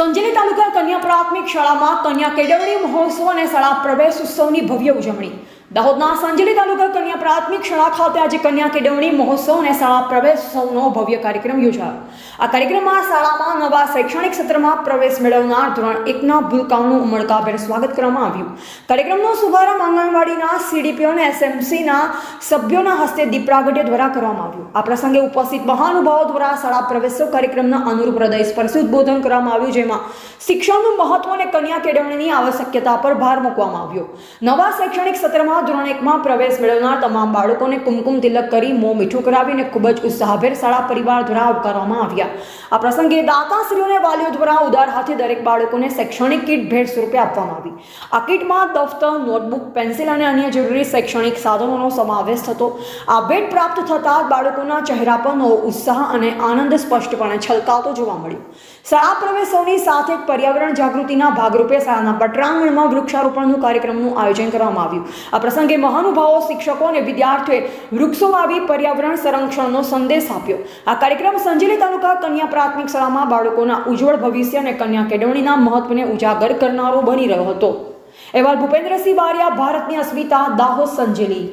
સંજેલી તાલુકા કન્યા પ્રાથમિક શાળામાં કન્યા કેળવણી મહોત્સવ અને શાળા પ્રવેશ ઉત્સવની ભવ્ય ઉજવણી. દાહોદના સંજેલી તાલુકા કન્યા પ્રાથમિક શાળા ખાતે આજે કન્યા કેળવણી મહોત્સવ અને શાળા પ્રવેશ ઉત્સવનો ભવ્ય કાર્યક્રમ યોજાયો. આ કાર્યક્રમમાં શાળામાં નવા શૈક્ષણિક સત્રમાં પ્રવેશ મેળવનાર ધોરણ એકના ભૂલકાઓનું ઉમળકાભેર સ્વાગત કરવામાં આવ્યું. કાર્યક્રમનો શુભારંભ આંગણવાડીના સીડીપીઓ અને એસએમસીના સભ્યોના હસ્તે દીપ દ્વારા કરવામાં આવ્યું. આ પ્રસંગે ઉપસ્થિત મહાનુભાવો દ્વારા શાળા પ્રવેશો કાર્યક્રમના અનુરૂપ હૃદય સ્પર્શી ઉદબોધન કરવામાં આવ્યું, જેમાં શિક્ષણનું મહત્વ અને કન્યા કેળવણીની આવશ્યકતા પર ભાર મૂકવામાં આવ્યો. નવા શૈક્ષણિક સત્રમાં ધોરણ એકમાં પ્રવેશ મેળવનાર તમામ બાળકોને કુમકુમ તિલક કરી મોં મીઠું કરાવીને ખૂબ જ ઉત્સાહભેર શાળા પરિવાર દ્વારા આવકારવામાં આવ્યા. આ પ્રસંગે દાતાશ્રીઓને વાલીઓ દ્વારા ઉદાર હાથે દરેક બાળકોને શૈક્ષણિક કીટ ભેટ સ્વરૂપે આપવામાં આવી. આ કીટમાં દફતર, નોટબુક, પેન્સિલ અને અન્ય જરૂરી શૈક્ષણિક સાધનોનો સમાવેશ થતો. આ ભેટ પ્રાપ્ત થતાં બાળકોના ચહેરા પર નવો ઉત્સાહ અને આનંદ સ્પષ્ટપણે છલકાતો જોવા મળ્યો. શાળા પ્રવેશોની સાથે પર્યાવરણ જાગૃતિના ભાગરૂપે શાળાના પટરાંગણમાં વૃક્ષારોપણનું કાર્યક્રમનું આયોજન કરવામાં આવ્યું. આ પ્રસંગે મહાનુભાવો શિક્ષકો અને વિદ્યાર્થીઓએ વૃક્ષો વાવી પર્યાવરણ સંરક્ષણનો સંદેશ આપ્યો. આ કાર્યક્રમ સંજેલી તાલુકા કન્યા પ્રાથમિક શાળામાં બાળકોના ઉજ્જવળ ભવિષ્ય અને કન્યા કેળવણીના મહત્વને ઉજાગર કરનારો બની રહ્યો હતો. એવા ભૂપેન્દ્રસિંહ બારિયા, ભારતની અસ્મિતા, દાહોદ સંજેલી.